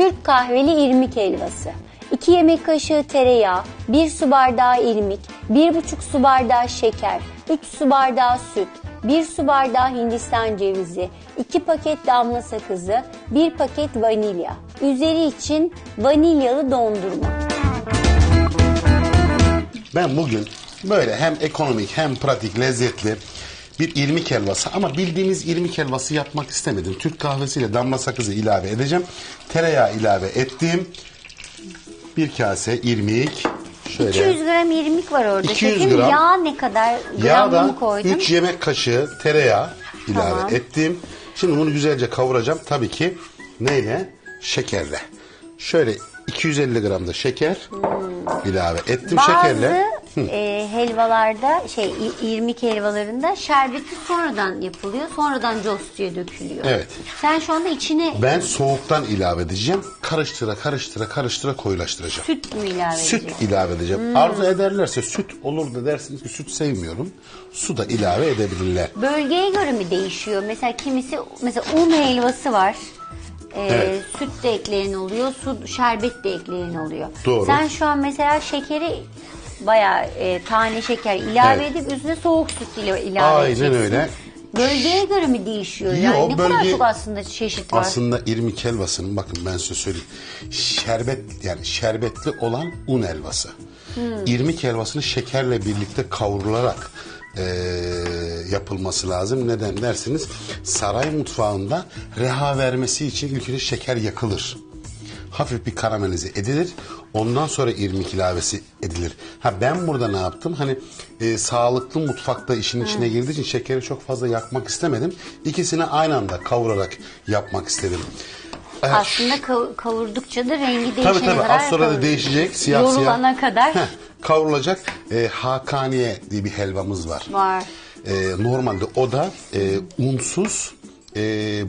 Türk kahveli irmik helvası. 2 yemek kaşığı tereyağı, 1 su bardağı irmik, 1,5 su bardağı şeker, 3 su bardağı süt, 1 su bardağı hindistan cevizi, 2 paket damla sakızı, 1 paket vanilya. Üzeri için vanilyalı dondurma. Ben bugün böyle hem ekonomik hem pratik lezzetli bir irmik helvası ama bildiğimiz irmik helvası yapmak istemedim. Türk kahvesiyle damla sakızı ilave edeceğim. Tereyağı ilave ettim. Bir kase irmik. Şöyle. 200 gram irmik var orada. 200 Şefim, gram. Yağ ne kadar? Gramını koydun? 3 yemek kaşığı tereyağı ilave Tamam. ettim. Şimdi bunu güzelce kavuracağım. Tabii ki neyle? Şekerle. Şöyle 250 gram da şeker ilave ettim Bazı şekerle. E, helvalarda şey i- irmik helvalarında şerbeti sonradan yapılıyor. Sonradan costuya dökülüyor. Evet. Sen şu anda içine Ben soğuktan ilave edeceğim. Karıştıra karıştıra karıştıra koyulaştıracağım. süt mü ilave Süt edeceksin? ilave edeceğim. Arzu ederlerse süt olur da dersiniz ki süt sevmiyorum. Su da ilave edebilirler. Bölgeye göre mi değişiyor? Mesela kimisi mesela un helvası var. E, Evet. Süt de ekleyen oluyor, su, şerbet de ekleyen oluyor. Doğru. Sen şu an mesela şekeri bayağı e, tane şeker ilave Evet. edip üstüne soğuk süt ile ilave Aynen edeceksin. öyle. Bölgeye göre mi değişiyor? Yo, Yani ne kadar bölge- çok aslında çeşit var. Aslında irmik helvasının bakın ben size söyleyeyim. Şerbet yani şerbetli olan un helvası. Hmm. İrmik helvasını şekerle birlikte kavrularak eee, yapılması lazım. Neden dersiniz? Saray mutfağında reha vermesi için ilk önce şeker yakılır. Hafif bir karamelize edilir. Ondan sonra irmik ilavesi edilir. Ha ben burada ne yaptım? Hani e, sağlıklı mutfakta işin içine girdiği için şekeri çok fazla yakmak istemedim. İkisini aynı anda kavurarak yapmak istedim. E, Aslında kav- kavurdukça da rengi değişene Tabii tabii kadar az sonra da değişecek siyah Yorulana siyah. kadar Heh, kavrulacak. E, Hakaniye diye bir helvamız var. var. E, normalde o da e, unsuz e,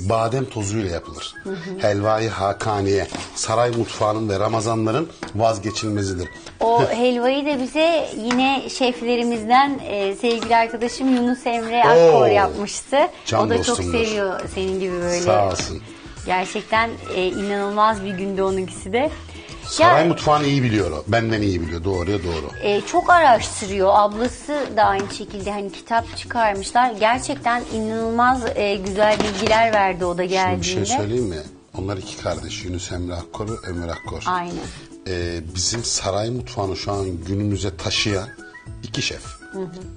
badem tozuyla yapılır. Helvayı Hakaniye saray mutfağının ve Ramazanların vazgeçilmezidir. O helvayı da bize yine şeflerimizden e, sevgili arkadaşım Yunus Emre Akkor Oo, yapmıştı. can o da çok dostumdur. seviyor senin gibi böyle. Sağ olsun. Gerçekten e, inanılmaz bir gündü onunkisi de. Saray mutfağını iyi biliyor o. Benden iyi biliyor. Doğruya doğru. e, çok araştırıyor. Ablası da aynı şekilde hani kitap çıkarmışlar. Gerçekten inanılmaz e, güzel bilgiler verdi o da Şimdi geldiğinde. bir şey söyleyeyim mi? Onlar iki kardeş. Yunus Emre Akkor ve Ömür Akkor. Aynen. Ee, bizim saray mutfağını şu an günümüze taşıyan iki şef.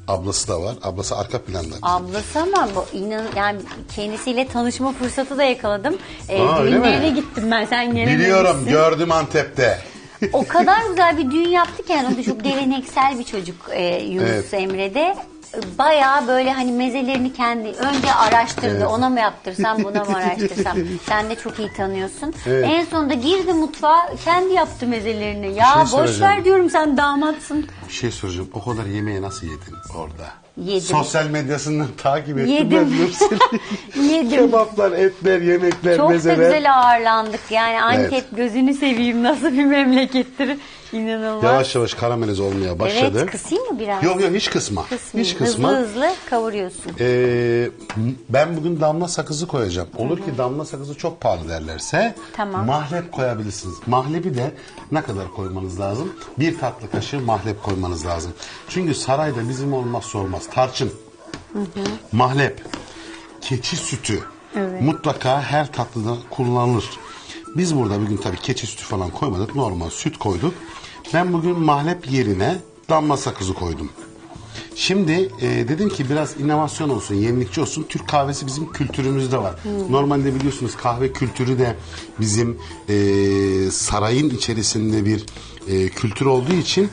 Ablası da var. Ablası arka planda. Ablası ama bu inan yani kendisiyle tanışma fırsatı da yakaladım. E, Aa, düğünlerine gittim ben sen gelememişsin. Biliyorum gördüm Antep'te. O kadar güzel bir düğün yaptık yani o da çok geleneksel bir çocuk e, Yunus Evet. Emre'de. Bayağı böyle hani mezelerini kendi önce araştırdı. Evet. Ona mı yaptırsam buna mı araştırsam. Sen de çok iyi tanıyorsun. Evet. En sonunda girdi mutfağa kendi yaptı mezelerini. Ya şey boş ver diyorum sen damatsın. Bir şey soracağım. O kadar yemeği nasıl yedin orada? Yedim. Sosyal medyasından takip ettim Yedim. Yedim. Kebaplar, etler, yemekler, Çok mezeler. güzel ağırlandık. Yani Antep gözünü seveyim nasıl bir memlekettir. İnanılmaz. Yavaş yavaş karamelize olmaya başladı. Evet kısayım mı biraz? Yok yok hiç kısma. Kısmayayım. Hiç kısma. Hızlı hızlı kavuruyorsun. Ee, ben bugün damla sakızı koyacağım. Olur ki damla sakızı çok pahalı derlerse Tamam. mahlep koyabilirsiniz. Mahlebi de ne kadar koymanız lazım? Bir tatlı kaşığı mahlep koymanız lazım. Çünkü sarayda bizim olmazsa olmaz. Tarçın, mahlep, keçi sütü mutlaka her tatlıda kullanılır. Biz burada bugün tabii keçi sütü falan koymadık. Normal süt koyduk. Ben bugün mahlep yerine damla sakızı koydum. Şimdi e, dedim ki biraz inovasyon olsun, yenilikçi olsun. Türk kahvesi bizim kültürümüzde var. Normalde biliyorsunuz kahve kültürü de bizim e, sarayın içerisinde bir e, kültür olduğu için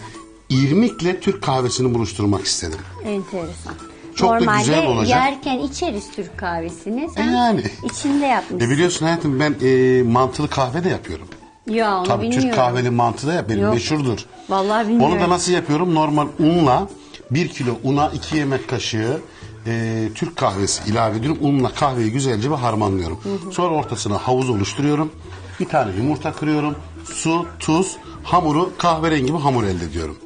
irmikle Türk kahvesini buluşturmak istedim. Enteresan. Çok da Normalde güzel olacak. yerken içeriz Türk kahvesini. Sen E yani. içinde yapmışsın. E biliyorsun hayatım ben e, mantılı kahve de yapıyorum. ya onu Tabii bilmiyorum. Türk kahveli mantı da benim Yok. meşhurdur. Vallahi bilmiyorum. Onu da nasıl yapıyorum? Normal unla bir kilo una iki yemek kaşığı e, Türk kahvesi ilave ediyorum. Unla kahveyi güzelce bir harmanlıyorum. Sonra ortasına havuz oluşturuyorum. Bir tane yumurta kırıyorum. Su, tuz, hamuru kahverengi bir hamur elde ediyorum.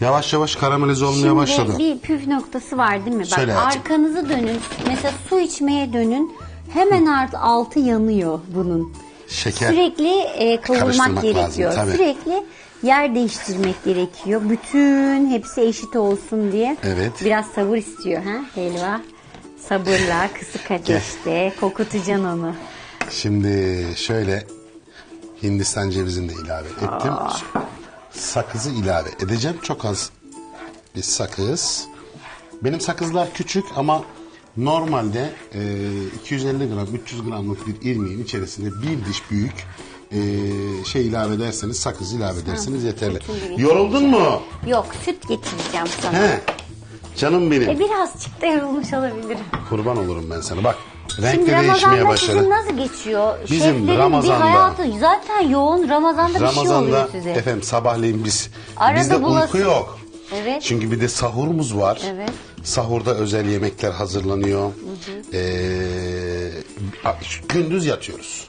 Yavaş yavaş karamelize olmaya Şimdi başladı. bir püf noktası var değil mi? Bak Söyle hayatım. arkanızı dönün. Mesela su içmeye dönün. Hemen art, altı yanıyor bunun. Şeker. Sürekli e, kavurmak Karıştırmak lazım, gerekiyor. tabii. Sürekli yer değiştirmek gerekiyor. Bütün hepsi eşit olsun diye. Evet. Biraz sabır istiyor ha helva. Sabırla, kısık ateşte kokutacaksın onu. Şimdi şöyle Hindistan cevizini de ilave ettim. Sakızı ilave edeceğim. Çok az bir sakız. Benim sakızlar küçük ama normalde e, 250 gram, 300 gramlık bir irmiğin içerisinde bir diş büyük e, şey ilave ederseniz, sakız ilave ederseniz yeterli. Yoruldun mu? Yok süt getireceğim sana. He. Canım benim. E birazcık da yorulmuş olabilirim. Kurban olurum ben sana. Bak Şimdi de değişmeye Ramazan'da başladı. sizin nasıl geçiyor? Bizim Şeflerin Ramazan'da- bir hayatı zaten yoğun. Ramazan'da, bir şey Ramazan'da oluyor size. efendim sabahleyin biz Arada bizde bulası- uyku yok. Evet. Çünkü bir de sahurumuz var. Evet. Sahurda özel yemekler hazırlanıyor. Ee, gündüz yatıyoruz.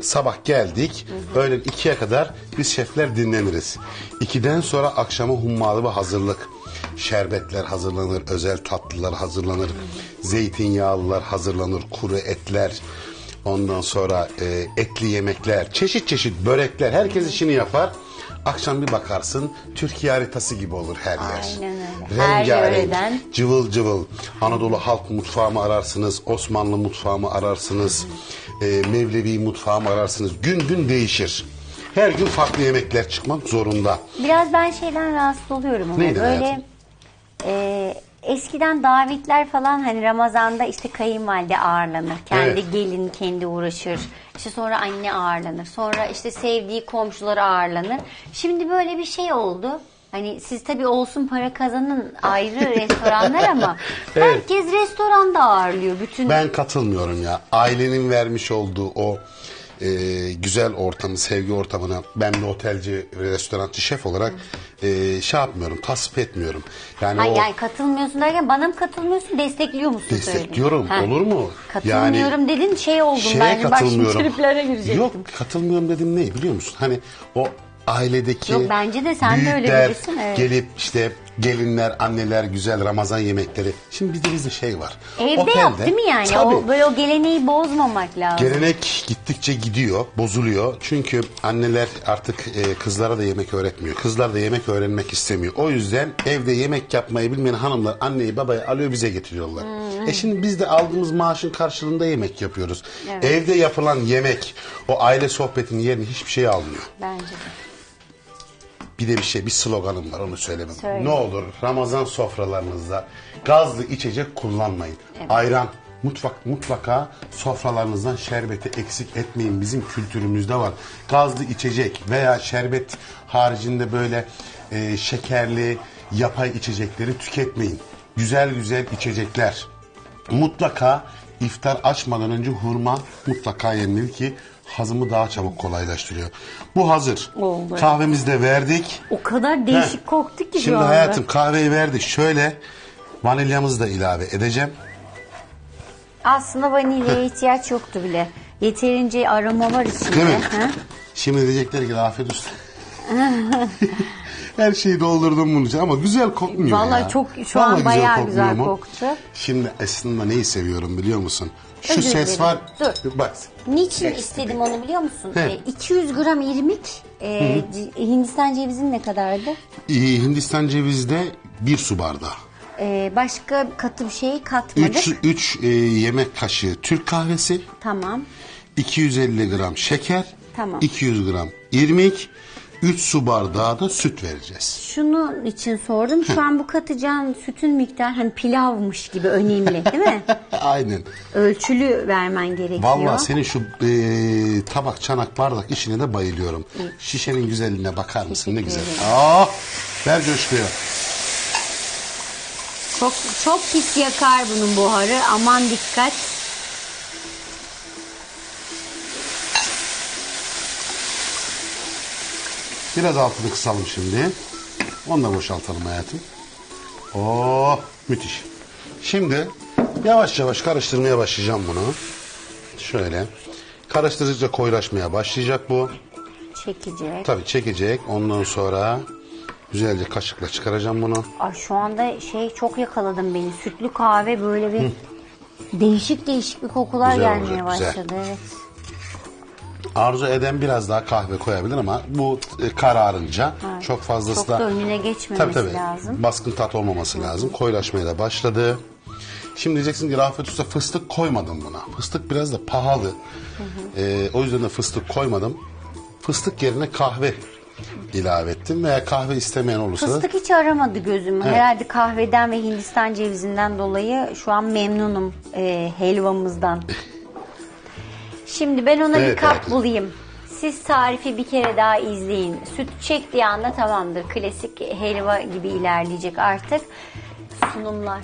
Sabah geldik, öğlen ikiye kadar biz şefler dinleniriz. İkiden sonra akşama hummalı ve hazırlık. Şerbetler hazırlanır, özel tatlılar hazırlanır, zeytinyağlılar hazırlanır, kuru etler. Ondan sonra e, etli yemekler, çeşit çeşit börekler. Herkes işini yapar. Akşam bir bakarsın Türkiye haritası gibi olur her yer. Aynen öyle. Her Rengarenk, yöreden. cıvıl cıvıl. Anadolu halk mutfağı mı ararsınız, Osmanlı mutfağı mı ararsınız, e, Mevlevi mutfağı mı ararsınız. Gün gün değişir. Her gün farklı yemekler çıkmak zorunda. Biraz ben şeyden rahatsız oluyorum ama Neydi böyle hayatım? e, eskiden davetler falan hani Ramazan'da işte kayınvalide ağırlanır. Kendi Evet. gelin kendi uğraşır. İşte sonra anne ağırlanır. Sonra işte sevdiği komşuları ağırlanır. Şimdi böyle bir şey oldu. Hani siz tabii olsun para kazanın ayrı restoranlar ama Evet. herkes restoranda ağırlıyor. Bütün Ben katılmıyorum ya. Ailenin vermiş olduğu o e, güzel ortamı, sevgi ortamına ben de otelci, restorançı, şef olarak e, şey yapmıyorum, tasvip etmiyorum. Yani Hayır o yani katılmıyorsun derken bana mı katılmıyorsun destekliyor musun? destekliyorum. Ha. Olur mu? Katılmıyorum dedin şey oldum şeye ben. Bak şimdi katılmıyorum. triplere girecektim. Yok katılmıyorum dedim ne biliyor musun? Hani o ailedeki Yok, bence de sen de öyle büyükler birisin, evet. gelip işte gelinler, anneler güzel Ramazan yemekleri. Şimdi bir de bizde şey var. Evde Otelde- yok değil mi yani? Tabii. O böyle o geleneği bozmamak lazım. Gelenek gittikçe gidiyor, bozuluyor. Çünkü anneler artık e, kızlara da yemek öğretmiyor. Kızlar da yemek öğrenmek istemiyor. O yüzden evde yemek yapmayı bilmeyen hanımlar anneyi babayı alıyor bize getiriyorlar. E şimdi biz de aldığımız maaşın karşılığında yemek yapıyoruz. Evet. Evde yapılan yemek o aile sohbetinin yerini hiçbir şey almıyor. Bence de. Bir de bir şey, bir sloganım var onu söylemem. Söyle. Ne olur Ramazan sofralarınızda gazlı içecek kullanmayın. Ayran mutfak mutlaka sofralarınızdan şerbeti eksik etmeyin. Bizim kültürümüzde var. Gazlı içecek veya şerbet haricinde böyle e, şekerli yapay içecekleri tüketmeyin. Güzel güzel içecekler. Mutlaka iftar açmadan önce hurma mutlaka yenmeli ki hazımı daha çabuk kolaylaştırıyor. Bu hazır. Oldu. Kahvemizi de verdik. O kadar değişik Heh. koktu ki şu Şimdi anda. hayatım kahveyi verdik. Şöyle vanilyamızı da ilave edeceğim. Aslında vanilyaya ihtiyaç yoktu bile. Yeterince aroma var içinde. Değil mi? Ha? Şimdi diyecekler ki afiyet olsun. Her şeyi doldurdum bunun için ama güzel kokmuyor Vallahi ya. çok- şu an bayağı kokmuyor güzel koktu. Şimdi aslında neyi seviyorum biliyor musun? Şu Özür ses dilerim. var. Dur. Bak. Niçin istedim onu biliyor musun? He. E, 200 gram irmik, e, c- Hindistan cevizin ne kadardı? Ee, Hindistan cevizde bir su bardağı. E, başka katı bir şey katmadık. 3 3 yemek kaşığı Türk kahvesi, Tamam. 250 gram şeker, Tamam. 200 gram irmik, 3 su bardağı da süt vereceğiz. Şunun için sordum. Şu an bu katacağın sütün miktarı hani pilavmış gibi önemli değil mi? Aynen. Ölçülü vermen gerekiyor. Vallahi senin şu e, tabak, çanak, bardak işine de bayılıyorum. Şişenin güzelliğine bakar mısın? Ne güzel. Aa, ver coşkuyu. Çok çok pis yakar bunun buharı. Aman dikkat. Biraz altını kısalım şimdi. Onu da boşaltalım hayatım. Oo, müthiş. Şimdi yavaş yavaş karıştırmaya başlayacağım bunu. Şöyle. Karıştırdıkça koyulaşmaya başlayacak bu. Çekecek. Tabii çekecek. Ondan sonra güzelce kaşıkla çıkaracağım bunu. Ay şu anda şey çok yakaladım beni. Sütlü kahve böyle bir değişik değişik bir kokular Güzel gelmeye olacak, güzel. başladı. Evet. Arzu eden biraz daha kahve koyabilir ama bu e, kararınca çok fazlası Çok da... da önüne geçmemesi Tabii tabii. lazım. Baskın tat olmaması lazım. Koyulaşmaya da başladı. Şimdi diyeceksin ki Rafet Usta fıstık koymadım buna. Fıstık biraz da pahalı. Ee, o yüzden de fıstık koymadım. Fıstık yerine kahve ilave ettim veya kahve istemeyen olursa da Fıstık hiç aramadı gözümü. Herhalde kahveden ve Hindistan cevizinden dolayı şu an memnunum e, helvamızdan. Şimdi ben ona Evet, bir kap evet. bulayım. Siz tarifi bir kere daha izleyin. Süt çektiği anda tamamdır. Klasik helva gibi ilerleyecek artık. Sunumlar.